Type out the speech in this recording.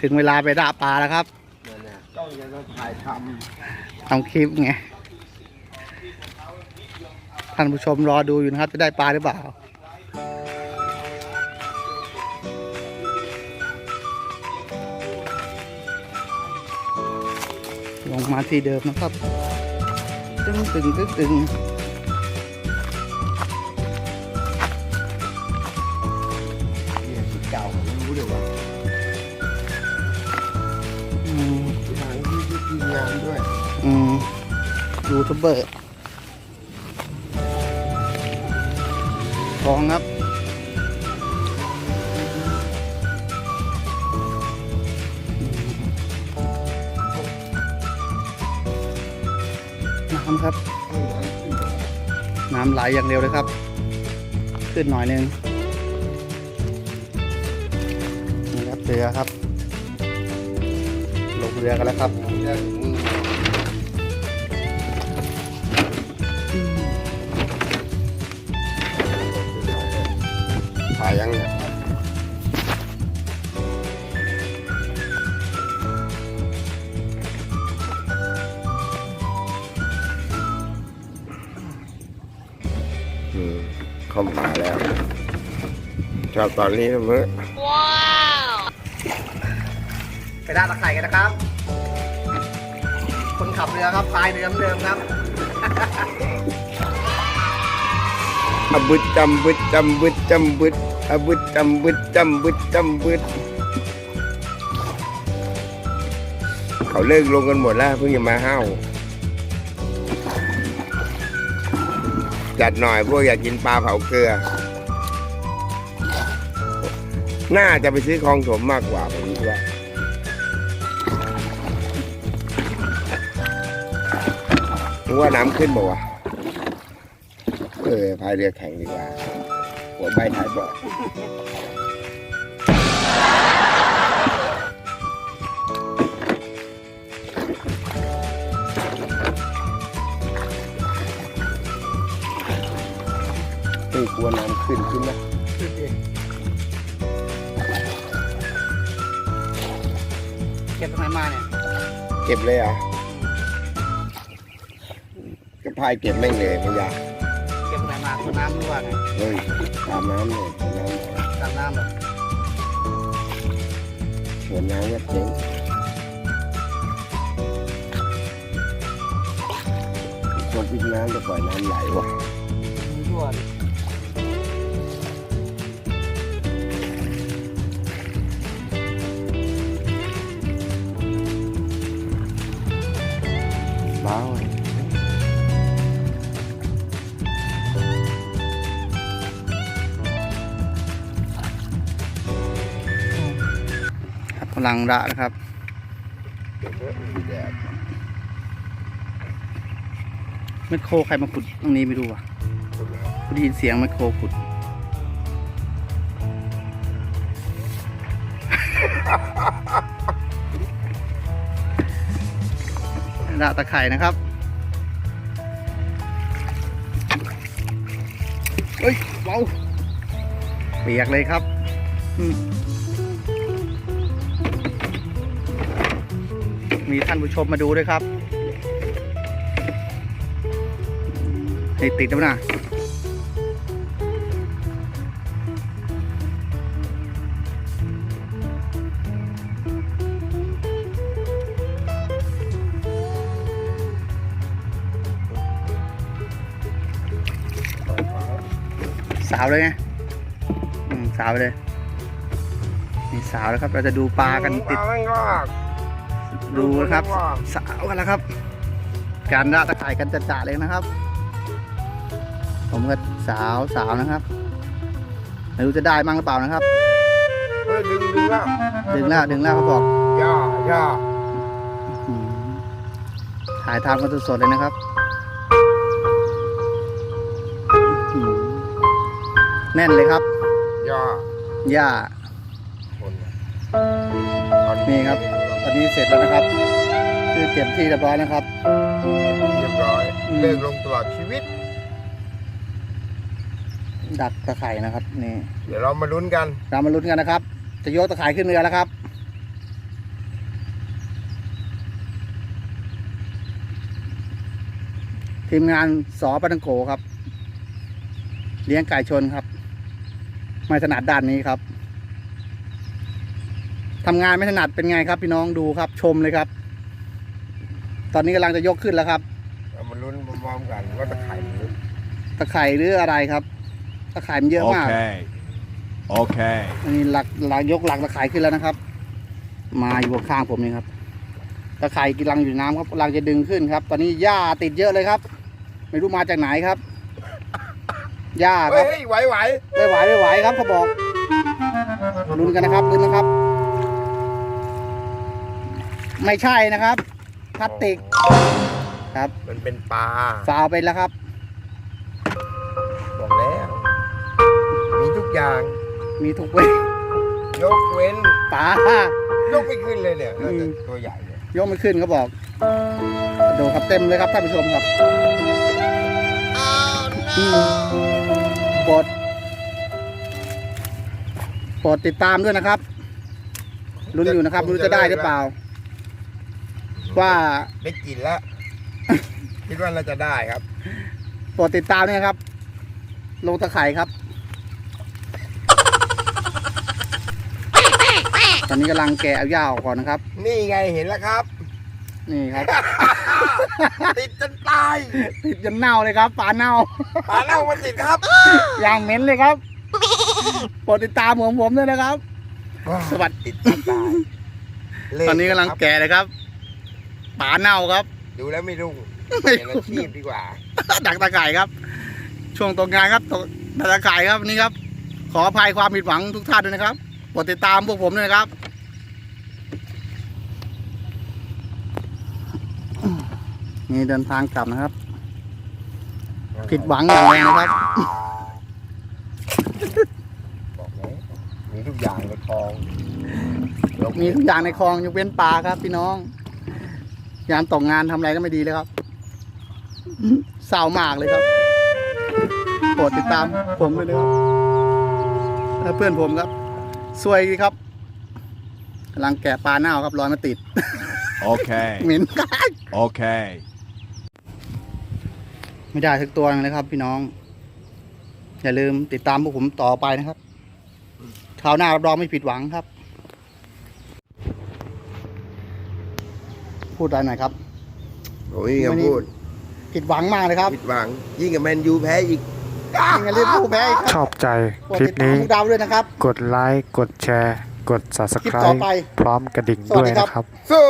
ถึงเวลาไปด่าปลาแล้วครับนั่นน่ะต้องจะต้องถ่ายททำคลิปไง ท่านผู้ชมรอดูอยู่นะครับ จะได้ปลาหรือเปล่าลงมาที่เดิมนะครับ ตึงตึงตึงตึง นด้วย อืมยูทูบเบอร์ทองครับ น้ำครับ น้ำไหลอย่างเร็วเลยครับ ขึ้นหน่อยนึงนี่ครับเรือครับ ลงเรือกันแล้วครับายยังเนี่ยอืมเข้ามาแล้วชอบตอนนี้นะเมื่อไปด้านตะไคร่กันนะครับ คนขับเรือครับพายเรือเหมือนเดิมครับอะบึดจำบึดจำบึดจำบึด อะบึดจำบึดจำบึดจำบึดเขาเลิกลงกันหมดแล้วเพิ่งจะมาห้าวจัดหน่อยพวกอยากกินปลาเผาเกลือ น่าจะไปซื้อคลองถมมากกว่าผมคิดว่าว่าน้ำขึ้นบ่วะเออพายเรือแข่งดีกว่า หัวใบท้ายเบาะเฮ้ยกลัวน้ำขึ้นขึ้นนะเก็บตรงไหนมาเนี่ย เก็บเลยเหรอะก็พายเก็บแม่งเลยไม่ยาก มาคือน้ำรั่วไงเฮ้ยตามน้ำเลยตามน้ำหน่อยตักน้ำเหรอสวนน้ำก็เจ๊งช่วงพิจน้ำจะปล่อยน้ำไหลวะรั่วดิบ้าครับ ลังระนะครับแดดแมคโคใครมาขุดตรงนี้ไม่รู้อะกูได้ยินเสียงแมคโคขุดระตะไคร่นะครับเฮ้ยเบาเปียกเลยครับ อืม มีท่านผู้ชมมาดูด้วยครับให้ติดแล้วนะสาวเลยไงสาวเลยนี่สาวแล้วครับ เราจะดูปลากันติดปลาไม่งอก ดูนะครับดูว่าสาวกันแล้วครับ การระตะข่ายกันจะจ่าเลยนะครับ ผมก็สาวสาวนะครับไม่รู้จะได้มั่งหรือเปล่านะครับเฮ้ยดึงดึงแล้วดึงแล้วดึงแล้วเขาบอกย่าย่าอืมถ่ายทำกันสดๆเลยนะครับอืมแน่นเลยครับย่าหญ้าคนน่ะนี่ครับต อันนี้เสร็จแล้วนะครับ คือเตรียมที่เรียบร้อยนะครับ เรียบร้อยเลิกลงตลอดชีวิต ดักตะไคร่นะครับนี่เดี๋ยวเรามาลุ้นกัน เรามาลุ้นกันนะครับ จะยกตะไคร่ขึ้นเรือแล้วครับ ทีมงานสอปัตัโขครับ เลี้ยงไก่ชนครับ ไม่ถนัดด้านนี้ครับ ทำงานไม่ถนัดเป็นไงครับ พี่น้องดูครับ ชมเลยครับ ตอนนี้กำลังจะยกขึ้นแล้วครับเอามาลุ้นพร้อมๆกันว่าตะไคร่มันลึกตะไคร่หรืออะไรครับ ตะไคร่มันเยอะมาก Okay. Okay. อันนี้หลักหลักยกหลักตะไคร่ขึ้นแล้วนะครับ มาอยู่ข้างผมนี่ครับ ตะไคร่กำลังอยู่ในน้ำครับกำลังจะดึงขึ้นครับ ตอนนี้หญ้าติดเยอะเลยครับ ไม่รู้มาจากไหนครับหญ้าคเฮ้รับยไหวไหว ไม่ไหวไม่ไหวครับเขาบอกลุ้นกันนะครับลุ้นนะครับ ไม่ใช่นะครับพลาสติกครับมันเป็นปลาฟาวไปแล้วครับ บอกแล้ว มีทุกอย่าง มีทุกเว้ยยกเว้นป๋ายกไม่ขึ้นเลยเนี่ยน่าจะตัวใหญ่เนี่ยยกไม่ขึ้นเขาบอกดูครับเต็มเลยครับท่านผู้ชมครับโปรดโปรดติดตามด้วยนะครับลุ้นอยู่นะครับไม่รู้จะได้หรือเปล่า ว่าได้กินแล้ว คิดว่าเราจะได้ครับโปรดติดตามด้วยนะครับ ลงตะไคร่ครับ ตอนนี้กำลังแกะเอาหญ้าออกก่อนนะครับ นี่ไงเห็นแล้วครับ นี่ครับ ติดจนตายติดจนเน่าเลยครับปลาเน่าปลาเน่ามันติดครับอย่างเหม็นเลยครับโปรดติดตามผมผมด้วยนะครับ สวัสดีติดจนตายเละตอนนี้กำลังครับแกะเลยครับ ปลาเน่าครับ ดูแล้วไม่รุ่งไม่เป็นอาชีพดีกว่า ดักตะไคร่ครับ ช่วงตกงานครับตกดักตะไคร่ครับนี่ครับ ขออภัยความผิดหวังทุกท่านด้วยนะครับโปรดติดตามพวกผมด้วยนะครับนี่เดินทางกลับนะครับ ผิดหวังอย่างแรงนะครับบอกแล้วมีทุกอย่างในคลองยกมีทุกอย่างในคลองยกเว้นปลาครับพี่น้อง ยามตกงานทำอะไรก็ไม่ดีเลยครับเศร้ามากเลยครับโปรดติดตามผมด้วยนะครับและเพื่อนผมครับสวยดีครับกำลังแกะปลาเน่าครับรอยมาติด Okay. เหม็น Okay. ไม่ได้ทุกตัวเลยครับ พี่น้อง อย่าลืมติดตามพวกผมต่อไปนะครับคราวหน้ารับรองไม่ผิดหวังครับ พูดอะไรหน่อยครับโอ้ยอย่าพูดผิดหวังมากเลยครับผิดหวัง ยิ่งกับแมนยูแพ้อีกยังไงเรียกผู้แพ้อีกครับชอบใจโปรดคลิติปดตามนี้พวกเราด้วยนะครับ กดไลค์กดแชร์ กดคลิปต่อ subscribe ไปพร้อมกระดิ่งสวัสด้วดียครับนะครับสู้